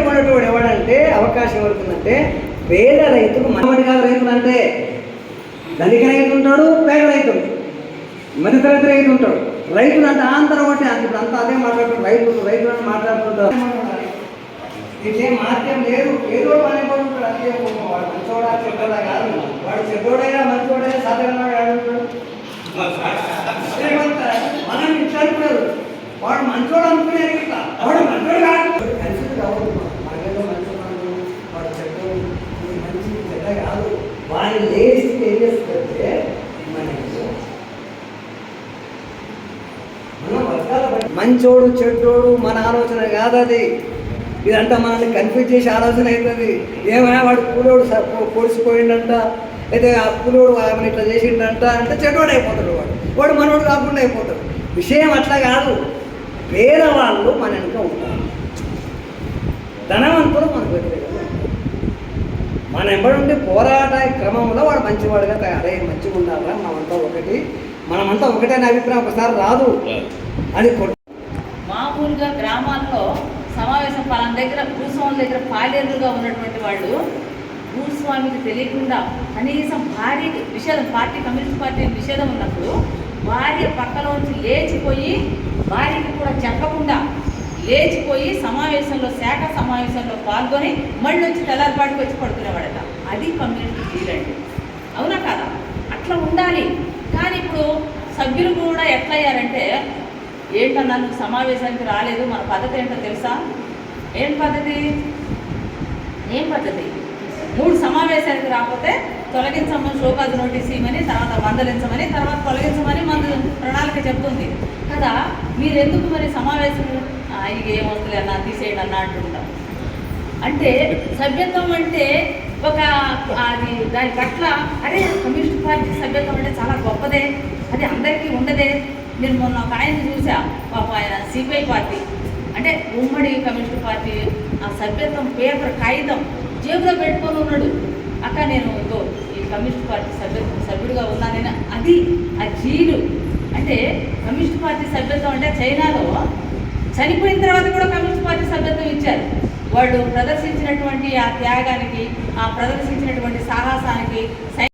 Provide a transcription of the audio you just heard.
వాడు ఎవడంటే అవకాశం ఎవరుతుందంటే పేద రైతుకు మనమటి కాదు రైతులు అంటే. ధనిక రైతు ఉంటాడు పేద రైతు ఉంటాడు. మధ్యతరగతి రైతు ఉంటాడు. రైతులు అంటే ఆంతరం ఒకటి. ఇప్పుడు అంతా అదే మాట్లాడుతుంటారు రైతులు రైతులు అని మాట్లాడుతుంటారు ఇదే మార్గం లేదు. ఏదో పని కూడా అదే అంతే వాడు మంచోడా చెడ్డోడా కాదు. వాడు చెడ్డోడైనా మంచోడైనా సాధారణ మనం ఇట్లా అనుకున్నారు వాడు మంచోడు అనుకునే ఇట్లా వాడు మంచోడు కాదు కన్ఫ్యూజ్ కావద్దు మనకేదో మంచోడు వాడు చెడ్డోడు ఇది మంచి చెడ్డ కాదు ఆయన లేచి ఏం మనకి మనం వర్గాల మంచోడు చెడ్డోడు మన ఆలోచన కాదు అది ఇదంతా మనల్ని కన్ఫ్యూజ్ చేసే ఆలోచన అవుతుంది. ఏమైనా వాడు కూలోడు స- అయితే ఆ కూలోడు ఆమెను ఇట్లా చేసిండంట అంటే చెడ్డోడు అయిపోతాడు వాడు. వాడు మనోడు కాకుండా అయిపోతాడు. విషయం అట్లా కాదు. పేదవాళ్ళు మన వెనుక ఉంటారు. ధనవంతులు మనకు వ్యతిరేకం మన ఎంబడి పోరాట క్రమంలో వాడు మంచివాడుగా తయారై మంచిగా ఉండాలా మనమంతా ఒకటి. మనమంతా ఒకటే అనే అభిప్రాయం ఒకసారి రాదు. అని మామూలుగా గ్రామాల్లో సమావేశం పలానా దగ్గర భూస్వాముల దగ్గర పాలేరులుగా ఉన్నటువంటి వాళ్ళు భూస్వామికి తెలియకుండా కనీసం భార్య నిషేధం పార్టీ కమ్యూనిస్ట్ పార్టీ నిషేధం ఉన్నప్పుడు భార్య పక్కలోంచి లేచిపోయి భార్యకి లేచిపోయి సమావేశంలో శాఖ సమావేశంలో పాల్గొని మళ్ళీ వచ్చి తెల్లారిపాటికి వచ్చి పడుకునేవాడట. అది కమ్యూనిటీ ఫీల్ అండి. అవునా కదా? అట్లా ఉండాలి. కానీ ఇప్పుడు సభ్యులు కూడా ఎట్లయ్యారంటే ఏంటన్నా నువ్వు సమావేశానికి రాలేదు మన పద్ధతి ఏంటో తెలుసా? ఏం పద్ధతి? ఏం పద్ధతి? మూడు సమావేశానికి రాకపోతే తొలగించమని షోకాజ్ నోటీస్ ఇవ్వమని తర్వాత మందలించమని తర్వాత తొలగించమని మన ప్రణాళిక చెప్తుంది. కదా? మీరు ఎందుకు మరి సమావేశం "ఆ, ఇక అన్న తీసేయండి అన్న అంటుంటాం. అంటే సభ్యత్వం అంటే ఒక అది దాని పట్ల అరే కమ్యూనిస్ట్ పార్టీ సభ్యత్వం అంటే చాలా గొప్పదే అది అందరికీ ఉండదే. నేను మొన్న ఒక ఆయన చూసా పాప ఆయన సిపిఐ పార్టీ. అంటే ఉమ్మడి కమ్యూనిస్ట్ పార్టీ ఆ సభ్యత్వం పేపర్ కాగితం జేబులో పెట్టుకొని ఉన్నాడు. అక్క నేను ఇదో ఈ కమ్యూనిస్ట్ పార్టీ సభ్యత్వం సభ్యుడిగా ఉన్నానని. అది ఆ జీలు. అంటే కమ్యూనిస్ట్ పార్టీ సభ్యత్వం అంటే చైనాలో చనిపోయిన తర్వాత కూడా కమ్యూనిస్ట్ పార్టీ సభ్యత్వం ఇచ్చారు. వాళ్ళు ప్రదర్శించినటువంటి ఆ త్యాగానికి ఆ ప్రదర్శించినటువంటి సాహసానికి